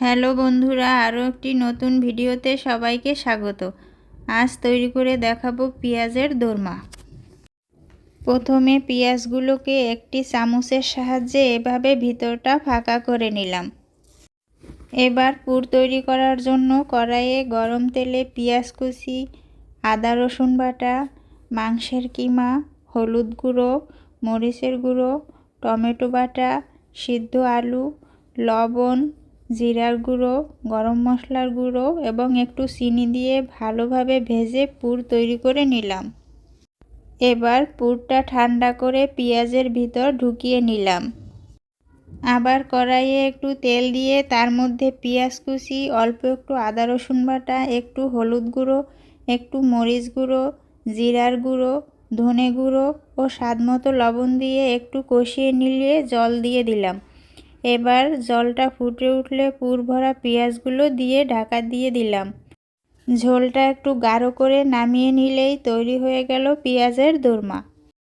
Hello বন্ধুরা, আরও একটি নতুন ভিডিওতে সবাইকে স্বাগত। আজ তৈরি করে দেখাবো পেঁয়াজের দোরমা। প্রথমে পেঁয়াজগুলোকে একটি চামচের সাহায্যে এভাবে ভিতরটা ফাঁকা করে নিলাম। এবার পুর তৈরি করার জন্য কড়াইয়ে গরম তেলে পেঁয়াজ কুচি, আদা রসুন বাটা, মাংসের কিমা, হলুদ গুঁড়ো, মরিচের গুঁড়ো, টমেটো বাটা, সিদ্ধ আলু, লবণ জিরার গুঁড়ো, গরম মশলার গুঁড়ো এবং একটু চিনি দিয়ে ভালোভাবে ভেজে পুর তৈরি করে নিলাম। এবার পুরটা ঠান্ডা করে পেঁয়াজের ভিতর ঢুকিয়ে নিলাম। আবার কড়াইয়ে একটু তেল দিয়ে তার মধ্যে পেঁয়াজ কুচি, অল্প একটু আদা রসুন বাটা, একটু হলুদ গুঁড়ো, একটু মরিচ গুঁড়ো, জিরার গুঁড়ো, ধনে গুঁড়ো ও স্বাদমতো লবণ দিয়ে একটু কষিয়ে নিলে জল দিয়ে দিলাম। এবার জলটা ফুটে উঠলে পুর ভরা পেঁয়াজগুলো দিয়ে ঢাকা দিয়ে দিলাম। ঝোলটা একটু গাঢ় করে নামিয়ে নিলেই তৈরি হয়ে গেল পেঁয়াজের দোরমা।